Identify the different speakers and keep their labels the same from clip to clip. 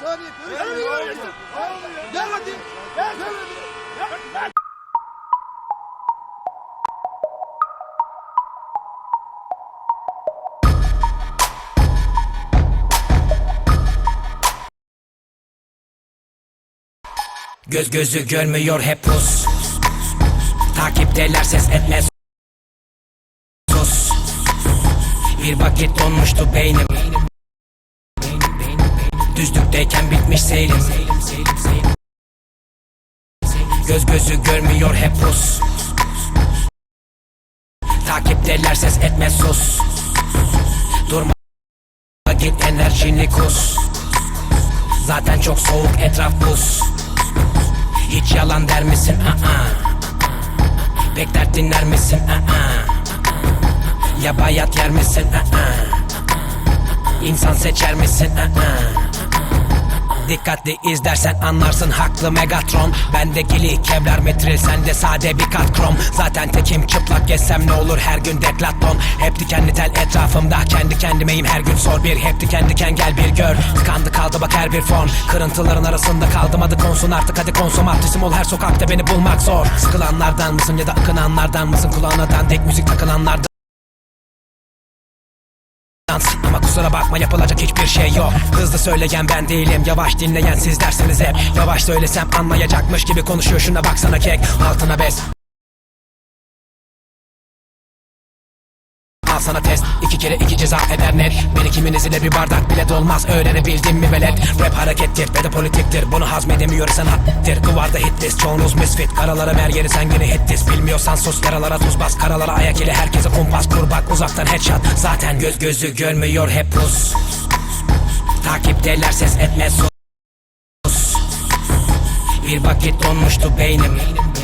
Speaker 1: Bir saniye. Gel, gel hadi. Gel. Gel.
Speaker 2: Göz gözü görmüyor hep pus. Takipteler ses etmez. Sus. Bir vakit donmuştu beynim Düzlükteyken bitmiş seyrim Göz gözü görmüyor hep pus Takipteler ses etmez sus Durma git enerjini kus Zaten çok soğuk etraf buz hiç yalan der misin? Aa. Pek dert dinler misin? Aa. Ya bayat yer misin? Aa. İnsan seçer misin? Aa. Dikkatli izlersen anlarsın haklı Megatron. Bende gili kevlar metril sende sade bir kat krom. Zaten tekim çıplak gezsem ne olur her gün deklaton. Hep dikenli tel etrafımda kendi kendimeyim her gün sor bir. Hep diken diken gel bir gör. Tıkandı kaldı bak her bir fon Kırıntıların arasında kaldım adı konsun artık hadi konsomatrisim ol her sokakta beni bulmak zor. Sıkılanlardan mısın ya da akınanlardan mısın? Kulağına dandik müzik takılanlardan dans Ama kusura bakma yapılacak hiçbir şey yok. Hızlı söyleyen ben değilim Yavaş dinleyen siz dersiniz hep. Yavaş söylesem anlayacakmış gibi konuşuyor Şuna baksana kek. Altına bez Al sana test. İki kere iki ceza eder net. Beni kiminiz ile bir bardak bile dolmaz Öğrenebildin mi velet? Rap harekettir ve de politiktir. Bunu hazmedemiyor sanattır. Kıvarda hitlist çoğunuz misfit. Karalara ver yeri sen yine hittis Bilmiyorsan sus. Yaralara tuz bas. Karalara ayak ile herkese kumpas. Kur bak uzaktan headshot. Zaten göz gözü görmüyor hep pus. Takipteler ses etmez. Sus. Bir vakit donmuştu beynim. Düzdü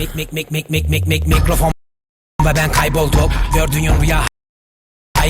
Speaker 2: Mik mik mik mik mik mik mik mikrofon. Ve ben kayboldum. Gördüğün rüya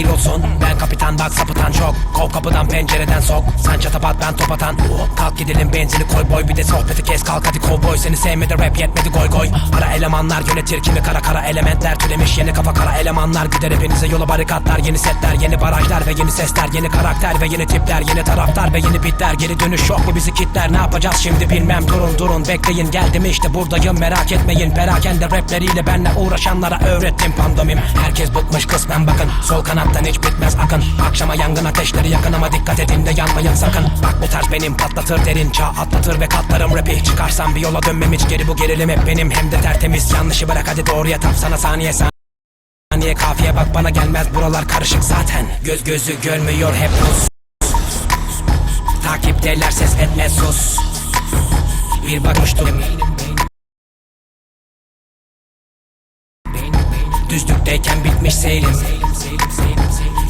Speaker 2: Hayır olsun ben kapitan bak sapıtan çok. Kov kapıdan pencereden sok Sen çatapat ben top atan. Kalk gidelim benzini koy boy Bir de sohbeti kes. Kalk hadi kovboy Seni sevmedi rap yetmedi goy goy. Ara elemanlar yönetir kimi kara kara elementler. Türemiş yeni kafa kara elemanlar. Gider hepinize yola barikatlar Yeni setler yeni barajlar ve yeni sesler. Yeni karakter ve yeni tipler Yeni taraftar ve yeni bitler. Geri dönüş yok mu bizi kitler? Ne yapacağız şimdi bilmem. Durun durun Bekleyin. Geldim işte buradayım. Merak etmeyin. Perakende rapleriyle benle uğraşanlara öğrettim pandomim. Herkes bıkmış kısmen bakın. Sol kanattan hiç bitmez akın. Akşama yangın ateşleri yakın ama dikkat edin de yanmayın sakın. Bak bu tarz benim patlatır derin çağ atlatır ve katlarım rapi. Çıkarsam bir yola dönmem hiç geri bu gerilim hep benim. Hem de tertemiz yanlışı bırak hadi doğruya tap sana saniye saniye. Kafiye bak bana gelmez buralar karışık zaten. Göz gözü görmüyor hep pus Takipteler ses etmez sus. Bir bakmıştım. Düzlükteyken bitmiş seyrim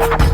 Speaker 2: Thank you.